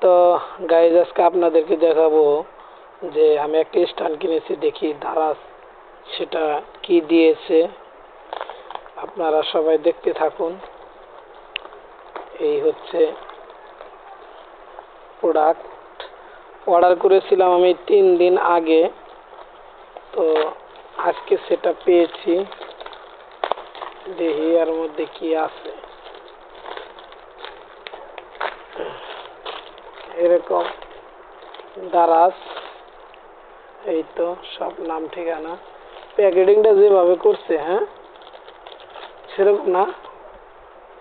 তো গাইজ আজকে আপনাদেরকে দেখাবো যে আমি একটা স্ট্যান্ড কিনেছি, দেখি দারাজ সেটা কি দিয়েছে। আপনারা সবাই দেখতে থাকুন। এই হচ্ছে প্রোডাক্ট অর্ডার করেছিলাম আমি তিন দিন আগে। তো আজকে সেটা পেয়েছি। দেখি এর মধ্যে কি আছে। এরকম দারাজ এই তো সব নাম ঠিকানা। প্যাকেটিংটা যেভাবে করছে হ্যাঁ? সেরকম না?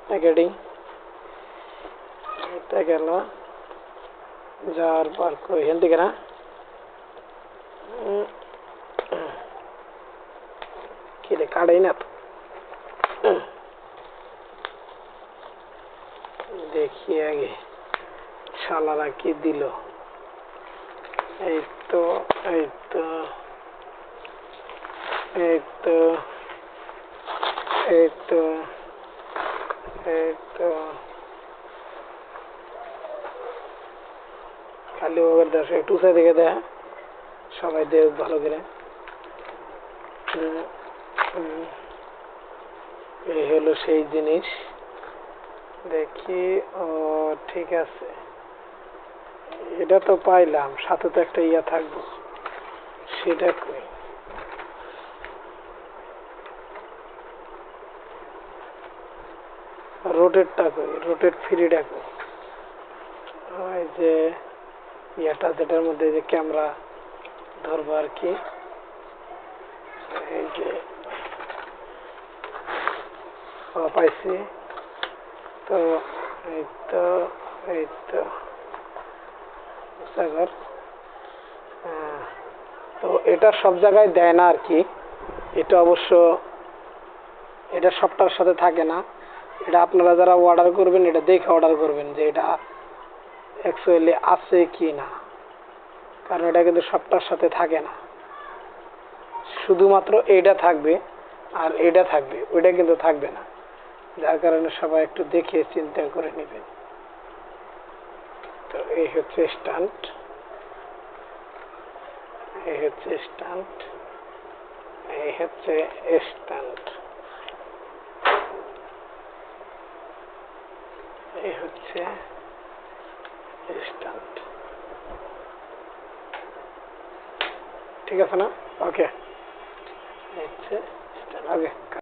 প্যাকেটিং। এটা গেল যাওয়ার পর কই এখান থেকে না? উম, কি রে কাটাই না তো। উম, দেখি আগে। শালারা কি দিল? এই তো এই তো এই তো এই তো এই তো খালি ওদের দশ একটু উঁচা দিকে দেয়, সবাই দেখ ভালো করে। এই হলো সেই জিনিস। দেখি, ও ঠিক আছে। এটা তো পাইলাম, সাথে তো একটা ইয়া থাকব। সেটা কই? রোটেটটা কই? রোটেট ফ্রিটা কই? ওই যে ইয়াটা যেটার মধ্যে যে ক্যামেরা ধরবো আর কি। এই যে পাইছি। তো এই তো এই তো। সাগর। তো এটা সব জায়গায় দেয় না আর কি এটা অবশ্য এটা সবটার সাথে থাকে না। এটা আপনারা যারা অর্ডার করবেন, এটা দেখে অর্ডার করবেন যে এটা অ্যাকচুয়ালি আছে কি না। কারণ এটা কিন্তু সবটার সাথে থাকে না। শুধুমাত্র এইটা থাকবে আর এটা থাকবে, ওইটা কিন্তু থাকবে না। যার কারণে সবাই একটু দেখে চিন্তা করে নেবেন। তো এই হচ্ছে স্ট্যান্ড এই হচ্ছে স্ট্যান্ড এই হচ্ছে স্ট্যান্ড এই হচ্ছে স্ট্যান্ড ঠিক আছে না ওকে হচ্ছে স্ট্যান্ড ওকে